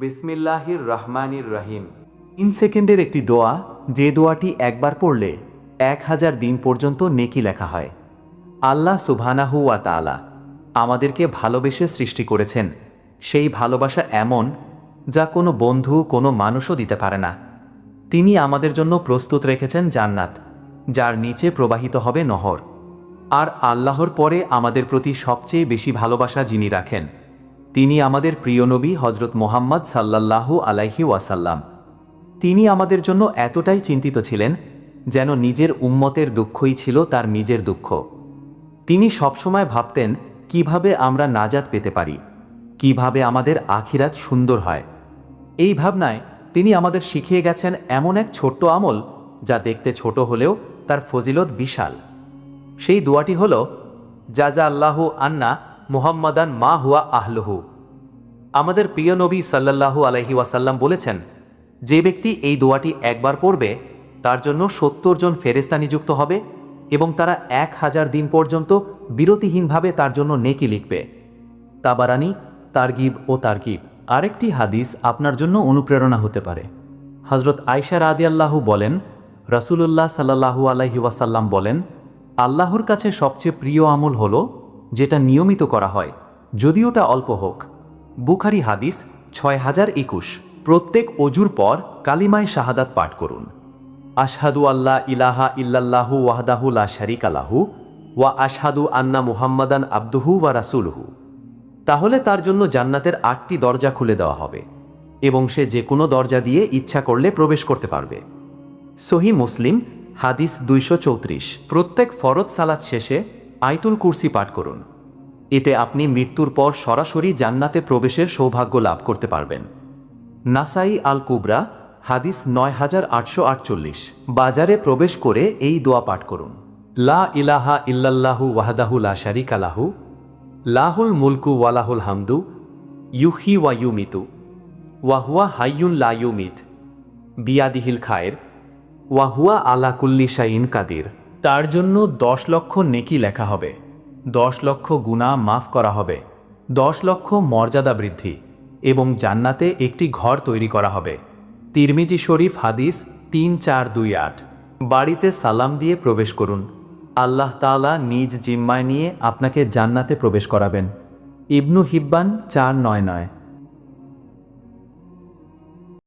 বিসমিল্লাহির রহমানির রহিম। তিন সেকেন্ডের একটি দোয়া, যে দোয়াটি একবার পড়লে এক হাজার দিন পর্যন্ত নেকি লেখা হয়। আল্লাহ সুবহানাহু ওয়া তাআলা আমাদেরকে ভালোবেসে সৃষ্টি করেছেন। সেই ভালোবাসা এমন যা কোনো বন্ধু, কোনো মানুষও দিতে পারে না। তিনি আমাদের জন্য প্রস্তুত রেখেছেন জান্নাত, যার নিচে প্রবাহিত হবে নহর। আর আল্লাহর পরে আমাদের প্রতি সবচেয়ে বেশি ভালোবাসা যিনি রাখেন তিনি আমাদের প্রিয় নবী হজরত মোহাম্মদ সাল্লাল্লাহু আলাইহি ওয়াসাল্লাম। তিনি আমাদের জন্য এতটাই চিন্তিত ছিলেন যেন নিজের উম্মতের দুঃখই ছিল তার নিজের দুঃখ। তিনি সবসময় ভাবতেন, কীভাবে আমরা নাজাত পেতে পারি? কীভাবে আমাদের আখিরাত সুন্দর হয়? এই ভাবনায় তিনি আমাদের শিখিয়ে গেছেন এমন এক ছোট্ট আমল যা দেখতে ছোট হলেও তার ফজিলত বিশাল। সেই দোয়াটি হল যা যা আল্লাহু আন্না মুহাম্মাদান মা হুয়া আহলহু। আমাদের প্রিয় নবী সাল্লাল্লাহু আলহি ওয়াসাল্লাম বলেছেন, যে ব্যক্তি এই দোয়াটি একবার পড়বে, তার জন্য সত্তর জন ফেরেস্তা নিযুক্ত হবে এবং তারা এক হাজার দিন পর্যন্ত বিরতিহীনভাবে তার জন্য নেকি লিখবে। তাবারানি, তারগিব ও তারগিব, আরেকটি হাদিস আপনার জন্য অনুপ্রেরণা হতে পারে। হজরত আয়সা রাদিয়াল্লাহু বলেন, রাসূলুল্লাহ সাল্লাহু আলাইহি ওয়াসাল্লাম বলেন, আল্লাহর কাছে সবচেয়ে প্রিয় আমল হলো যেটা নিয়মিত করা হয় যদিওটা অল্প হোক। বুখারি হাদিস ছয় হাজার একুশ। প্রত্যেক অজুর পর কালিমায় শাহাদাত পাঠ করুন। আশহাদু আল্লাহ ইলাহা ইল্লাল্লাহু ওয়াহদাহু লা শারিকা লাহু ওয়া আশহাদু আন্না মুহাম্মাদান আব্দুহু ওয়া রাসূলুহু। তাহলে তার জন্য জান্নাতের আটটি দরজা খুলে দেওয়া হবে এবং সে যে কোনো দরজা দিয়ে ইচ্ছা করলে প্রবেশ করতে পারবে। সহি মুসলিম হাদিস দুইশো চৌত্রিশ। প্রত্যেক ফরজ সালাত শেষে আইতুল কুরসি পাঠ করুন। এতে আপনি মৃত্যুর পর সরাসরি জান্নাতে প্রবেশের সৌভাগ্য লাভ করতে পারবেন। নাসাই আল কুবরা হাদিস নয় হাজার আটশো আটচল্লিশ। বাজারে প্রবেশ করে এই দোয়া পাঠ করুন। লা ইলাহা ইল্লাল্লাহু ওয়াহাদাহু লা শারিকা লাহু, লাহুল মুলকু ওয়ালাহুল হামদু, ইউহি ওয়া ইউমিতু ওয়াহুয়া হাইয়ুন লা ইউমিত, বিয়াদিহিল খায়ের ওয়াহুয়া আলা কুল্লি শাইন কাদির। তার জন্য দশ লক্ষ নেকি লেখা হবে। দশ লক্ষ গুণা মাফ করা হবে। দশ লক্ষ মর্যাদা বৃদ্ধি এবং জান্নাতে একটি ঘর তৈরি করা হবে। তিরমিজি শরীফ হাদিস তিন চার দুই আট। বাড়িতে সালাম দিয়ে প্রবেশ করুন। আল্লাহ তাআলা নিজ জিম্মায় নিয়ে আপনাকে জান্নাতে প্রবেশ করাবেন। ইবনু হিব্বান চার নয় নয়।